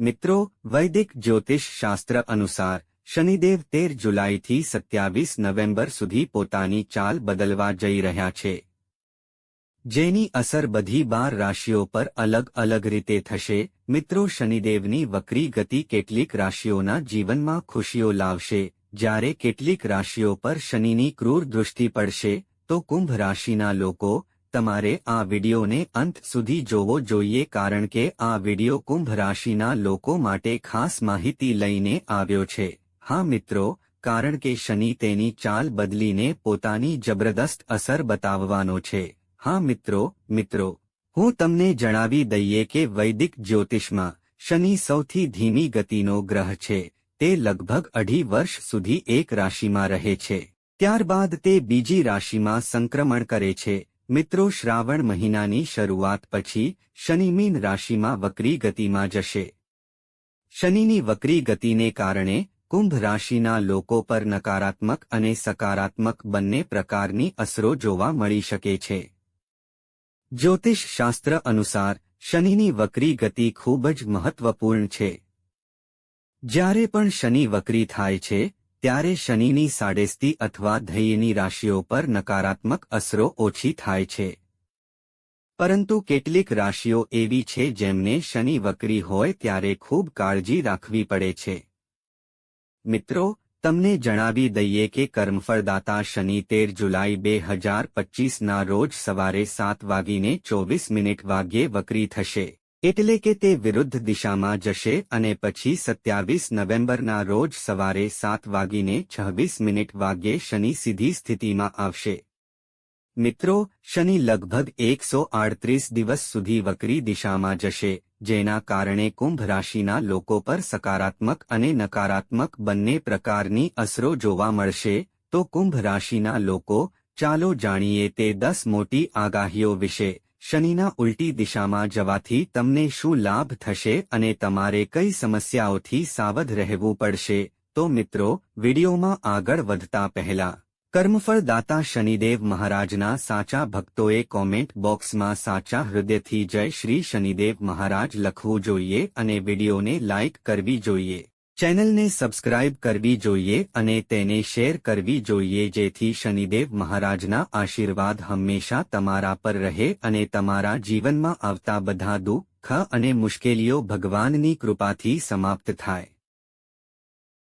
મિત્રો, વૈદિક જ્યોતિષ શાસ્ત્ર અનુસાર, શનિદેવ તેર જુલાઈથી સત્યાવીસ નવેમ્બર સુધી પોતાની ચાલ બદલવા જઈ રહ્યા છે. જેની અસર બધી બાર રાશિઓ પર અલગ અલગ રીતે થશે. મિત્રો, શનિદેવની વક્રી ગતિ કેટલીક રાશિઓના જીવનમાં ખુશીઓ લાવશે. જ્યારે કેટલીક રાશિઓ પર શનિની ક્રૂર દૃષ્ટિ પડશે, તો કુંભ રાશિના લોકો તમારે આ વિડિયોને અંત સુધી જોવો જોઈએ કારણ કે આ વિડિયો કુંભ રાશિના લોકો માટે ખાસ માહિતી લઈને આવ્યો છે. હા મિત્રો, કારણ કે શનિ તેની ચાલ બદલીને પોતાની જબરદસ્ત અસર બતાવવાનો છે. હા મિત્રો મિત્રો, હું તમને જણાવી દઈએ કે વૈદિક જ્યોતિષમાં શનિ સૌથી ધીમી ગતિનો ગ્રહ છે. તે લગભગ અઢી વર્ષ સુધી એક રાશિમાં રહે છે. ત્યારબાદ તે બીજી રાશિમાં સંક્રમણ કરે છે. મિત્રો, શ્રાવણ મહિનાની શરૂઆત પછી શનિમીન રાશિમાં વક્રી ગતિમાં જશે. શનિની વક્રી ગતિને કારણે કુંભ રાશિના લોકો પર નકારાત્મક અને સકારાત્મક બંને પ્રકારની અસરો જોવા મળી શકે છે. જ્યોતિષ શાસ્ત્ર અનુસાર શનિની વક્રી ગતિ ખૂબ જ મહત્વપૂર્ણ છે. જ્યારે પણ શનિ વક્રી થાય છે ત્યારે શનિની સાડેસ્તી અથવા ધૈયની રાશિઓ પર નકારાત્મક અસરો ઓછી થાય છે. પરંતુ કેટલીક રાશિઓ એવી છે જેમને શનિ વકરી હોય ત્યારે ખૂબ કાળજી રાખવી પડે છે. મિત્રો, તમને જણાવી દઈએ કે કર્મફળદાતા શનિ તેર જુલાઈ બે હજાર પચીસના રોજ સવારે સાત વાગીને ચોવીસ મિનિટ વાગ્યે વકરી થશે. એટલે કે તે વિરુદ્ધ દિશામાં જશે અને પછી સત્યાવીસ નવેમ્બરના રોજ સવારે સાત વાગીને છવ્વીસ મિનિટ વાગ્યે શનિ સીધી સ્થિતિમાં આવશે. મિત્રો, શનિ લગભગ એકસો આડત્રીસ દિવસ સુધી વક્રી દિશામાં જશે, જેના કારણે કુંભ રાશિના લોકો પર સકારાત્મક અને નકારાત્મક બંને પ્રકારની અસરો જોવા મળશે, તો કુંભ રાશિના લોકો, ચાલો જાણીએ તે દસ મોટી આગાહીઓ વિશે. શનિના ઉલટી દિશામાં જવાથી તમને શું લાભ થશે અને તમારે કઈ સમસ્યાઓથી સાવધ રહેવું પડશે? તો મિત્રો, વિડીયોમાં આગળ વધતા પહેલા, કર્મફળદાતા શનિદેવ મહારાજના સાચા ભક્તોએ કોમેન્ટ બોક્સમાં સાચા હૃદયથી જય શ્રી શનિદેવ મહારાજ લખવું જોઈએ અને વિડીયોને લાઇક કરવી જોઈએ. ચેનલને સબસ્ક્રાઇબ કરવી જોઈએ અને તેને શેર કરવી જોઈએ જેથી શનિદેવ મહારાજના આશીર્વાદ હંમેશા તમારા પર રહે અને તમારા જીવનમાં આવતા બધા દુઃખ અને મુશ્કેલીઓ ભગવાનની કૃપાથી સમાપ્ત થાય.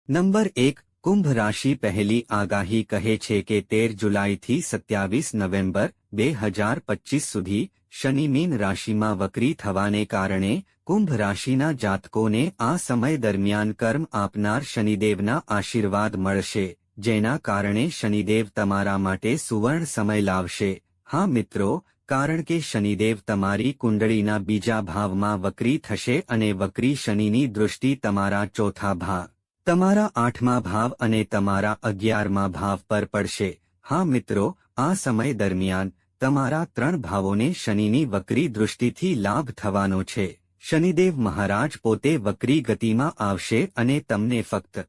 નંબર એક, કુંભ રાશિ પહેલી આગાહી કહે છે કે તેર જુલાઈથી સત્યાવીસ નવેમ્બર, બે હજાર પચીસ સુધી શનિ મીન રાશિમાં વક્રી થવાને કારણે કુંભ રાશિના જાતકોને આ સમય દરમિયાન કર્મ આપનાર શનિદેવના આશીર્વાદ મળશે, જેના કારણે શનિદેવ તમારા માટે સુવર્ણ સમય લાવશે. હા મિત્રો, કારણ કે શનિદેવ તમારી કુંડળીના બીજા ભાવમાં વક્રી થશે અને વક્રી શનિની દૃષ્ટિ તમારા ચોથા ભાવ તમારા આઠમા ભાવ અને તમારા અગિયારમા ભાવ પર પડશે. હા મિત્રો, આ સમય દરમિયાન તમારા ત્રણ ભાવોને શનિની વક્રી દૃષ્ટિથી લાભ થવાનો છે. શનિદેવ મહારાજ પોતે વક્રી ગતિમાં આવશે અને તમને ફક્ત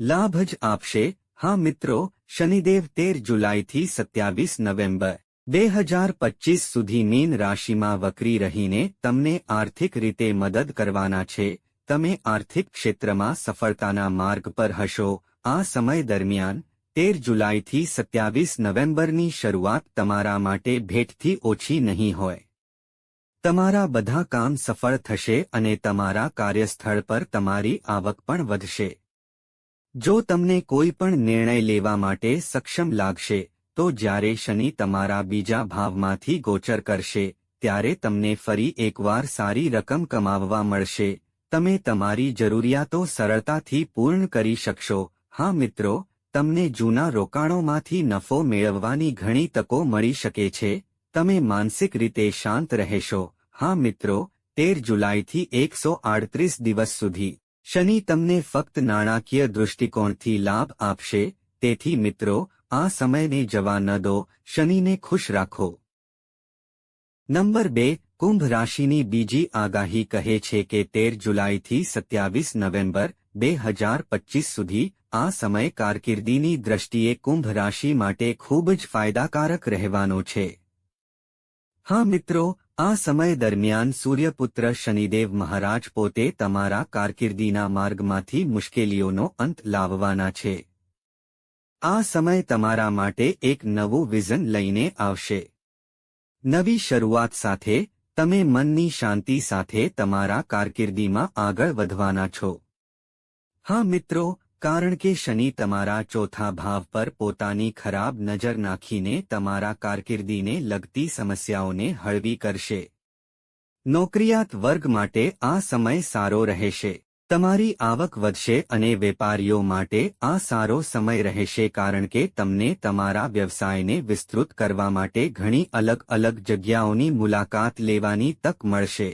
લાભ જ આપશે. હા મિત્રો, શનિદેવ તેર જુલાઈથી સત્યાવીસ નવેમ્બર બે હજાર પચીસ સુધી મીન રાશિમાં વક્રી રહીને તમને આર્થિક રીતે મદદ કરવાના છે. તમે આર્થિક ક્ષેત્રમાં સફળતાના માર્ગ પર હશો. આ સમય દરમિયાન તેર જુલાઈથી સત્યાવીસ નવેમ્બરની શરૂઆત તમારા માટે ભેટથી ઓછી નહીં હોય. તમારા બધા કામ સફળ થશે અને તમારા કાર્યસ્થળ પર તમારી આવક પણ વધશે. જો તમને કોઈ પણ નિર્ણય લેવા માટે સક્ષમ લાગશે, તો જ્યારે શનિ તમારા બીજા ભાવમાંથી ગોચર કરશે, ત્યારે તમને ફરી એકવાર સારી રકમ કમાવવા મળશે. તમે તમારી જરૂરિયાતો સરળતાથી પૂર્ણ કરી શકશો. હા મિત્રો તમને જૂના રોકાણોમાંથી નફો મેળવવાની ઘણી તકો મળી શકે છે, તમે માનસિક રીતે શાંત રહેશો. હા મિત્રો, તેર જુલાઈથી એકસો આડત્રીસ દિવસ સુધી. શનિ તમને ફક્ત નાણાકીય દૃષ્ટિકોણથી લાભ આપશે, તેથી મિત્રો, આ સમયને જવા ન દો, શનિને ખુશ રાખો. નંબર બે, કુંભ રાશિની બીજી આગાહી કહે છે કે તેર જુલાઈથી સત્યાવીસ નવેમ્બર, બે હજાર પચીસ સુધી આ સમય કારકિર્દીની દ્રષ્ટિએ કુંભ રાશિ માટે ખૂબ જ ફાયદાકારક રહેવાનો છે. હા મિત્રો, આ સમય દરમિયાન સૂર્યપુત્ર શનિદેવ મહારાજ પોતે તમારા કારકિર્દીના માર્ગમાંથી મુશ્કેલીઓનો અંત લાવવાના છે. આ સમય તમારા માટે એક નવું વિઝન લઈને આવશે. નવી શરૂઆત સાથે, તમે મનની શાંતિ સાથે તમારા કારકિર્દીમાં આગળ વધવાના છો. હા મિત્રો કારણ કે શનિ તમારા ચોથા ભાવ પર પોતાની ખરાબ નજર નાખીને તમારા કારકિર્દીને લગતી સમસ્યાઓને હળવી કરશે. નોકરિયાત વર્ગ માટે આ સમય સારો રહેશે. તમારી આવક વધશે અને વેપારીઓ માટે આ સારો સમય રહેશે કારણ કે તમને તમારા વ્યવસાયને વિસ્તૃત કરવા માટે ઘણી અલગ અલગ જગ્યાઓની મુલાકાત લેવાની તક મળશે.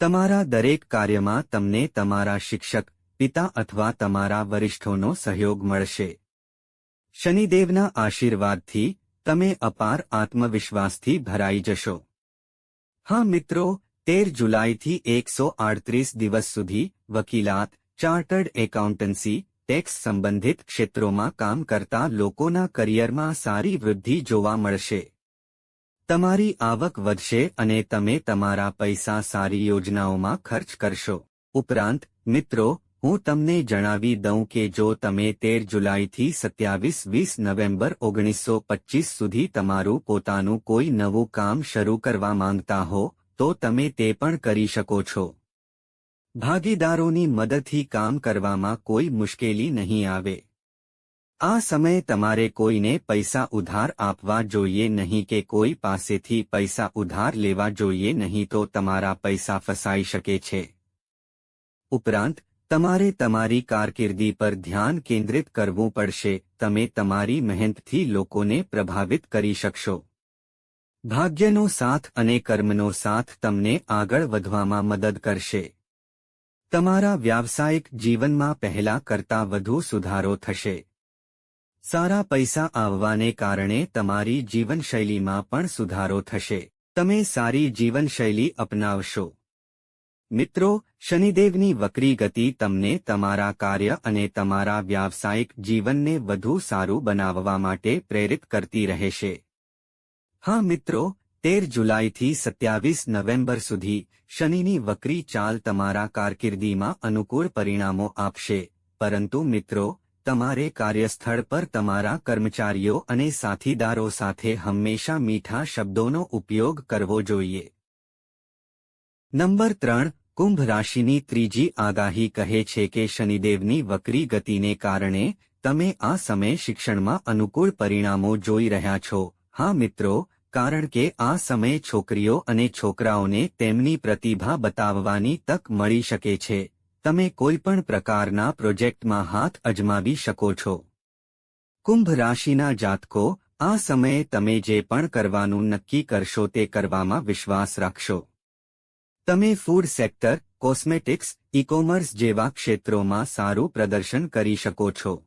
તમારા દરેક કાર્યમાં તમને તમારા શિક્ષક પિતા અથવા તમારા વરિષ્ઠોનો સહયોગ મળશે. શનિદેવના આશીર્વાદથી તમે અપાર આત્મવિશ્વાસથી ભરાઈ જશો. હા મિત્રો, તેર જુલાઈથી એકસો આડત્રીસ દિવસ સુધી વકીલાત, ચાર્ટર્ડ એકાઉન્ટન્સી, ટેક્સ સંબંધિત ક્ષેત્રોમાં કામ કરતા લોકોના કરિયરમાં સારી વૃદ્ધિ જોવા મળશે. તમારી આવક વધશે અને તમે તમારા પૈસા સારી યોજનાઓમાં ખર્ચ કરશો. ઉપરાંત મિત્રો હું તમને જણાવી દઉં કે જો તમે તેર જુલાઈથી સત્યાવીસ વીસ નવેમ્બર ઓગણીસો પચ્ચીસ સુધી તમારું પોતાનું કોઈ નવું કામ શરૂ કરવા માંગતા હો, તો તમે તે પણ કરી શકો છો. ભાગીદારોની મદદથી કામ કરવામાં કોઈ મુશ્કેલી નહીં આવે. આ સમયે તમારે કોઈને પૈસા ઉધાર આપવા જોઈએ નહીં કે કોઈ પાસેથી પૈસા ઉધાર લેવા જોઈએ નહીં તો તમારા પૈસા ફસાઈ શકે છે. ઉપરાંત તમારે તમારી કારકિર્દી પર ધ્યાન કેન્દ્રિત કરવું પડશે, તમે તમારી મહેનતથી લોકોને પ્રભાવિત કરી શકશો. ભાગ્યનો સાથ અને કર્મનો સાથ તમને આગળ વધવામાં મદદ કરશે. તમારા વ્યાવસાયિક જીવનમાં પહેલા કરતાં વધુ સુધારો થશે. સારા પૈસા આવવાને કારણે તમારી જીવનશૈલીમાં પણ સુધારો થશે. તમે સારી જીવનશૈલી અપનાવશો. મિત્રો, શનિદેવની વક્રી ગતિ તમને તમારા કાર્ય અને તમારા વ્યાવસાયિક જીવનને વધુ સારું બનાવવા માટે પ્રેરિત કરતી રહેશે. હા મિત્રો, તેર જુલાઈથી સત્યાવીસ નવેમ્બર સુધી શનિની વક્રી ચાલ તમારા કારકિર્દીમાં અનુકૂળ પરિણામો આપશે. પરંતુ મિત્રો, તમારે કાર્યસ્થળ પર તમારા કર્મચારીઓ અને સાથીદારો સાથે હંમેશા મીઠા શબ્દોનો ઉપયોગ કરવો જોઈએ. નંબર ત્રણ કુંભ રાશિની ત્રીજી આગાહી કહે છે કે શનિદેવની વક્રી ગતિને કારણે તમે આ સમયે શિક્ષણમાં અનુકૂળ પરિણામો જોઈ રહ્યા છો. હા મિત્રો, કારણ કે આ સમયે છોકરીઓ અને છોકરાઓને તેમની પ્રતિભા બતાવવાની તક મળી શકે છે. તમે કોઈપણ પ્રકારના પ્રોજેક્ટમાં હાથ અજમાવી શકો છો. કુંભ રાશિના જાતકો, આ સમયે તમે જે પણ કરવાનું નક્કી કરશો તે કરવામાં વિશ્વાસ રાખશો. તમે ફૂડ સેક્ટર, કોસ્મેટિક્સ ઇકોમર્સ જેવા ક્ષેત્રોમાં સારું પ્રદર્શન કરી શકો છો.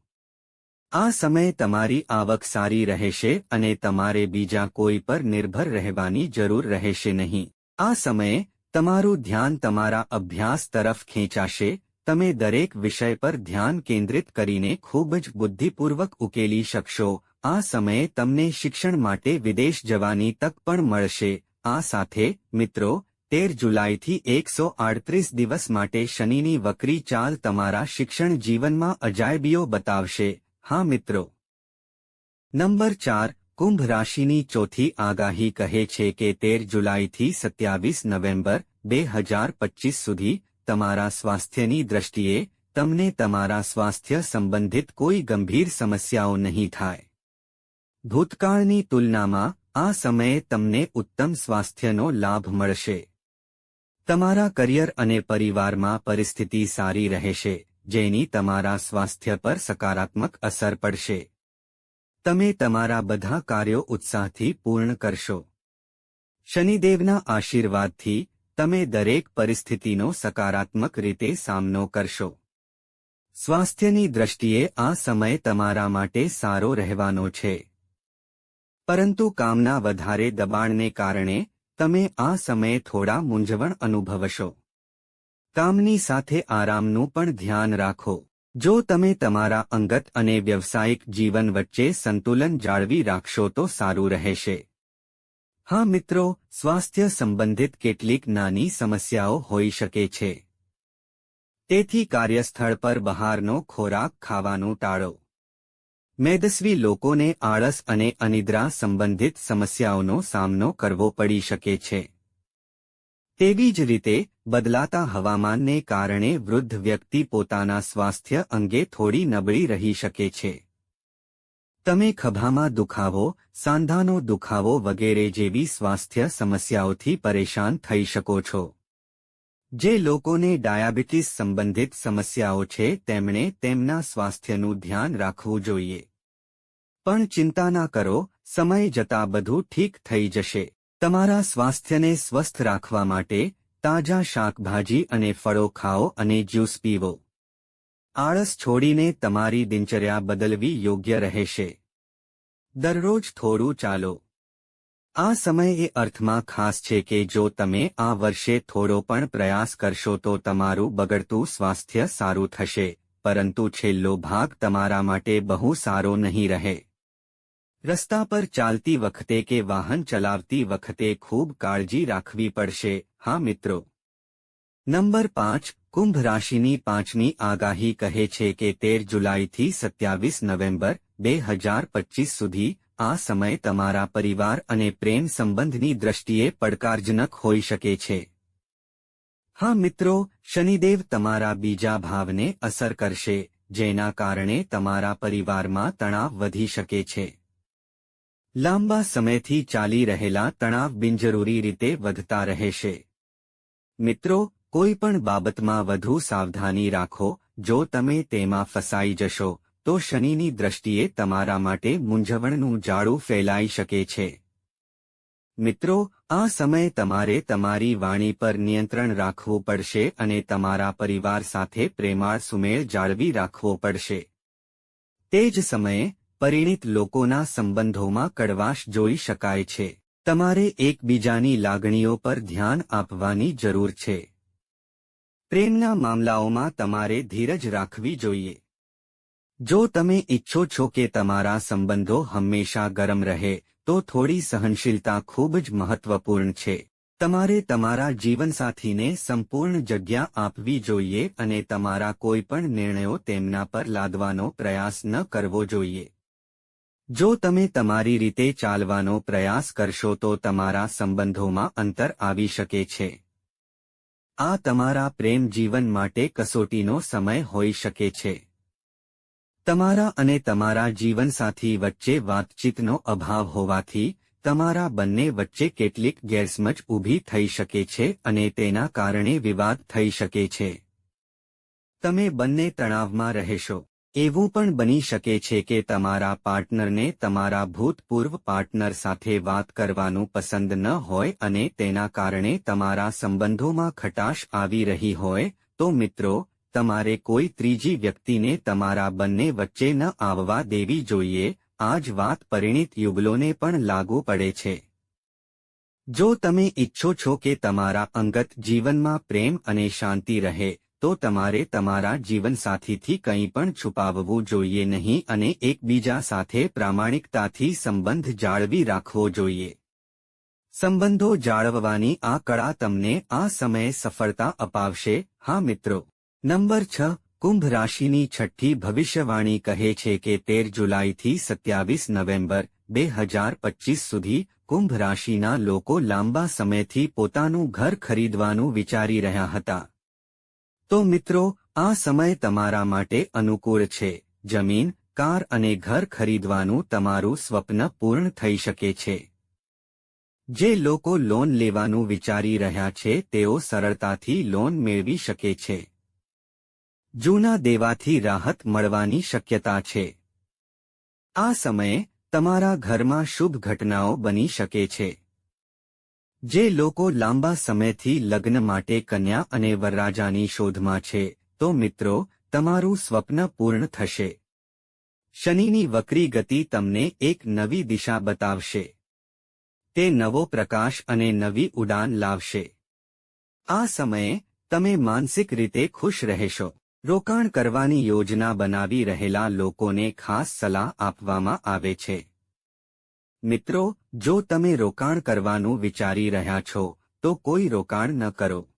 આ સમયે તમારી આવક સારી રહેશે અને તમારે બીજા કોઈ પર નિર્ભર રહેવાની જરૂર રહેશે નહીં. આ સમયે તમારું ધ્યાન તમારા અભ્યાસ તરફ ખેંચાશે. તમે દરેક વિષય પર ધ્યાન કેન્દ્રિત કરીને ખૂબ જ બુદ્ધિપૂર્વક ઉકેલી શકશો. આ સમયે તમને શિક્ષણ માટે વિદેશ જવાની તક પણ મળશે. આ સાથે, મિત્રો તેર જુલાઈથી એકસો આડત્રીસ દિવસ માટે શનિની વક્રી ચાલ તમારા શિક્ષણ જીવનમાં અજાયબીઓ બતાવશે. હા, મિત્રો. નંબર ચાર, કુંભ રાશિની ચોથી આગાહી કહે છે કે તેર જુલાઈથી સત્યાવીસ નવેમ્બર બે હજાર પચીસ સુધી તમારા સ્વાસ્થ્યની દ્રષ્ટિએ તમને તમારા સ્વાસ્થ્ય સંબંધિત કોઈ ગંભીર સમસ્યાઓ નહીં થાય. ભૂતકાળની તુલનામાં આ સમયે તમને ઉત્તમ સ્વાસ્થ્યનો લાભ મળશે. તમારા કરિયર અને પરિવારમાં પરિસ્થિતિ સારી રહેશે, જેની તમારા સ્વાસ્થ્ય પર સકારાત્મક અસર પડશે. તમે તમારા બધા કાર્યો ઉત્સાહથી પૂર્ણ કરશો. શનિદેવના આશીર્વાદથી, તમે દરેક પરિસ્થિતિનો સકારાત્મક રીતે સામનો કરશો. સ્વાસ્થ્યની દ્રષ્ટિએ આ સમય તમારા માટે સારો રહેવાનો છે. પરંતુ કામના વધારે દબાણને કારણે તમે આ સમયે થોડા મૂંઝવણ અનુભવશો. કામની સાથે આરામનું પણ ધ્યાન રાખો. જો તમે તમારા અંગત અને વ્યવસાયિક જીવન વચ્ચે સંતુલન જાળવી રાખશો તો સારું રહેશે. હા મિત્રો, સ્વાસ્થ્ય સંબંધિત કેટલીક નાની સમસ્યાઓ હોઈ શકે છે. તેથી કાર્યસ્થળ પર બહારનો ખોરાક ખાવાનું ટાળો. મેદસ્વી લોકોને આળસ અને અનિદ્રા સંબંધિત સમસ્યાઓનો સામનો કરવો પડી શકે છે. તેવી જ રીતે, બદલાતા હવામાનને કારણે વૃદ્ધ વ્યક્તિ પોતાના સ્વાસ્થ્ય અંગે થોડી નબળી રહી શકે છે. તમે ખભામાં દુખાવો, સાંધાનો દુખાવો વગેરે જેવી સ્વાસ્થ્ય સમસ્યાઓથી પરેશાન થઈ શકો છો. જે લોકોને ડાયાબિટીસ સંબંધિત સમસ્યાઓ છે, તેમણે તેમના સ્વાસ્થ્યનું ધ્યાન રાખવું જોઈએ. પણ ચિંતા ના કરો, સમય જતાં બધું ઠીક થઈ જશે. તમારા સ્વાસ્થ્યને સ્વસ્થ રાખવા માટે તાજા શાકભાજી અને ફળો ખાઓ અને જ્યુસ પીવો. આળસ છોડીને તમારી દિનચર્યા બદલવી યોગ્ય રહેશે. દરરોજ થોડું ચાલો. આ સમય એ અર્થમાં ખાસ છે કે જો તમે આ વર્ષે થોડો પણ પ્રયાસ કરશો તો તમારું બગડતું સ્વાસ્થ્ય સારું થશે, પરંતુ છેલ્લો ભાગ તમારા માટે બહુ સારો નહીં રહે. રસ્તા પર ચાલતી વખતે કે વાહન ચલાવતી વખતે ખૂબ કાળજી રાખવી પડશે, હા મિત્રો. નંબર પાંચ, કુંભ રાશિની પાંચમી આગાહી કહે છે કે તેર જુલાઈથી સત્યાવીસ નવેમ્બર, બે હજાર પચીસ સુધી આ સમય તમારા પરિવાર અને પ્રેમ સંબંધની દ્રષ્ટિએ પડકારજનક હોઈ શકે છે. હા મિત્રો, શનિદેવ તમારા બીજા ભાવને અસર કરશે, જેના કારણે તમારા પરિવારમાં તણાવ વધી શકે છે. લાંબા સમયથી ચાલી રહેલા તણાવ બિનજરૂરી રીતે વધતા રહેશે. મિત્રો, કોઈ પણ બાબતમાં વધુ સાવધાની રાખો, જો તમે તેમાં ફસાઈ જશો તો શનિની દ્રષ્ટિએ તમારા માટે મૂંઝવણનું જાળું ફેલાઈ શકે છે. મિત્રો, આ સમયે તમારે તમારી વાણી પર નિયંત્રણ રાખવું પડશે અને તમારા પરિવાર સાથે પ્રેમાળ સુમેળ જાળવી રાખવો પડશે. તે જ સમયે, પરિણિત લોકોના સંબંધોમાં કડવાશ જોઈ શકાય છે. તમારે એકબીજાની લાગણીઓ પર ધ્યાન આપવાની જરૂર છે. પ્રેમના મામલાઓમાં તમારે ધીરજ રાખવી જોઈએ. જો તમે ઇચ્છો છો કે તમારા સંબંધો હંમેશા ગરમ રહે, તો થોડી સહનશીલતા ખૂબ જ મહત્વપૂર્ણ છે. તમારે તમારા જીવનસાથીને સંપૂર્ણ જગ્યા આપવી જોઈએ અને તમારા કોઈપણ નિર્ણયો તેમના પર લાદવાનો પ્રયાસ ન કરવો જોઈએ. જો તમે તમારી રીતે ચાલવાનો પ્રયાસ કરશો તો તમારા સંબંધોમાં અંતર આવી શકે છે. આ તમારા પ્રેમ જીવન માટે કસોટીનો સમય હોઈ શકે છે. તમારા અને તમારા જીવનસાથી વચ્ચે વાતચીતનો અભાવ હોવાથી, તમારા બંને વચ્ચે કેટલીક ગેરસમજ ઊભી થઈ શકે છે અને તેના કારણે વિવાદ થઈ શકે છે. તમે બંને તણાવમાં રહેશો. એવું પણ બની શકે છે કે તમારા પાર્ટનરને તમારા ભૂતપૂર્વ પાર્ટનર સાથે વાત કરવાનું પસંદ ન હોય અને તેના કારણે તમારા સંબંધોમાં ખટાશ આવી રહી હોય, તો મિત્રો તમારે કોઈ ત્રીજી વ્યક્તિને તમારા બંને વચ્ચે ન આવવા દેવી જોઈએ, આ જ વાત પરિણિત યુગલોને પણ લાગુ પડે છે. જો તમે ઇચ્છો છો કે તમારા અંગત જીવનમાં પ્રેમ અને શાંતિ રહે, તો તમારે તમારા જીવનસાથીથી કંઈ પણ છુપાવવું જોઈએ નહીં અને એકબીજા સાથે પ્રામાણિકતાથી સંબંધ જાળવી રાખવો જોઈએ. સંબંધો જાળવવાની આ કળા તમને આ સમયે સફળતા અપાવશે, હા મિત્રો. નંબર છ, કુંભ રાશિની છઠ્ઠી ભવિષ્યવાણી કહે છે કે તેર જુલાઈથી સત્યાવીસ નવેમ્બર બે હજાર પચીસ સુધી કુંભ રાશિના લોકો લાંબા સમયથી પોતાનું ઘર ખરીદવાનું વિચારી રહ્યા હતા. તો મિત્રો, આ સમય તમારા માટે અનુકૂળ છે. જમીન, કાર અને ઘર ખરીદવાનું તમારું સ્વપ્ન પૂર્ણ થઈ શકે છે. જે લોકો લોન લેવાનું વિચારી રહ્યા છે, તેઓ સરળતાથી લોન મેળવી શકે છે. જૂના દેવાથી રાહત મળવાની શક્યતા છે. આ સમયે તમારા ઘરમાં શુભ ઘટનાઓ બની શકે છે. જે લોકો લાંબા સમયથી લગ્ન માટે કન્યા અને વરરાજાની શોધમાં છે, તો મિત્રો, તમારું સ્વપ્ન પૂર્ણ થશે. શનિની વક્રી ગતિ તમને એક નવી દિશા બતાવશે. તે નવો પ્રકાશ અને નવી ઉડાન લાવશે. આ સમયે તમે માનસિક રીતે ખુશ રહેશો. રોકાણ કરવાની યોજના બનાવી રહેલા લોકોને ખાસ સલાહ આપવામાં આવે છે. મિત્રો, જો તમે રોકાણ કરવાનું વિચારી રહ્યા છો, તો કોઈ રોકાણ ન કરો.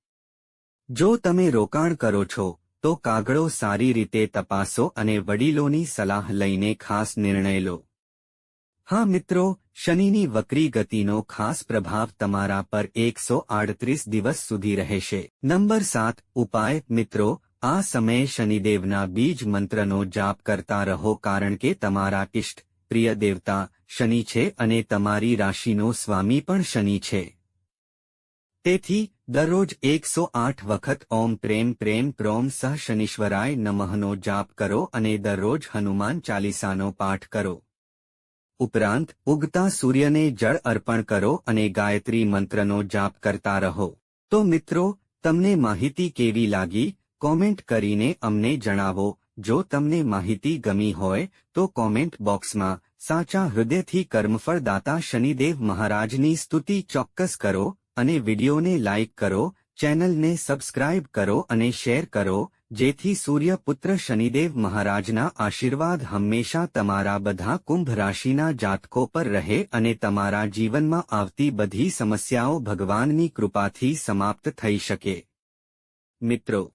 જો તમે રોકાણ કરો છો, તો કાગળો સારી રીતે તપાસો અને વડીલોની સલાહ લઈને ખાસ નિર્ણય લો. હા મિત્રો, શનિની વક્રી ગતિનો ખાસ પ્રભાવ તમારા પર એકસો દિવસ સુધી રહેશે. નંબર સાત, ઉપાય, મિત્રો આ સમયે શનિદેવના બીજ મંત્રનો જાપ કરતા રહો કારણ કે તમારા ઇષ્ટ પ્રિય દેવતા શનિ છે અને તમારી રાશિનો સ્વામી પણ શનિ છે. તેથી, દરરોજ એકસો આઠ વખત ઓમ પ્રેમ પ્રેમ પ્રોમ સહ શનિશ્વરાય નમઃનો જાપ કરો અને દરરોજ હનુમાન ચાલીસાનો પાઠ કરો. ઉપરાંત, ઉગતા સૂર્યને જળ અર્પણ કરો અને ગાયત્રી મંત્રનો જાપ કરતા રહો. તો મિત્રો, તમને માહિતી કેવી લાગી? કોમેન્ટ કરીને અમને જણાવો. જો તમને માહિતી ગમી હોય, તો કોમેન્ટ બોક્સમાં, સાચા હૃદયથી કર્મફળદાતા શનિદેવ મહારાજની સ્તુતિ ચોક્કસ કરો અને વિડિયોને લાઇક કરો, ચેનલને સબસ્ક્રાઇબ કરો અને શેર કરો, જેથી સૂર્યપુત્ર શનિદેવ મહારાજના આશીર્વાદ હંમેશા તમારા બધા કુંભ રાશિના જાતકો પર રહે અને તમારા જીવનમાં આવતી બધી સમસ્યાઓ ભગવાનની કૃપાથી સમાપ્ત થઈ શકે. મિત્રો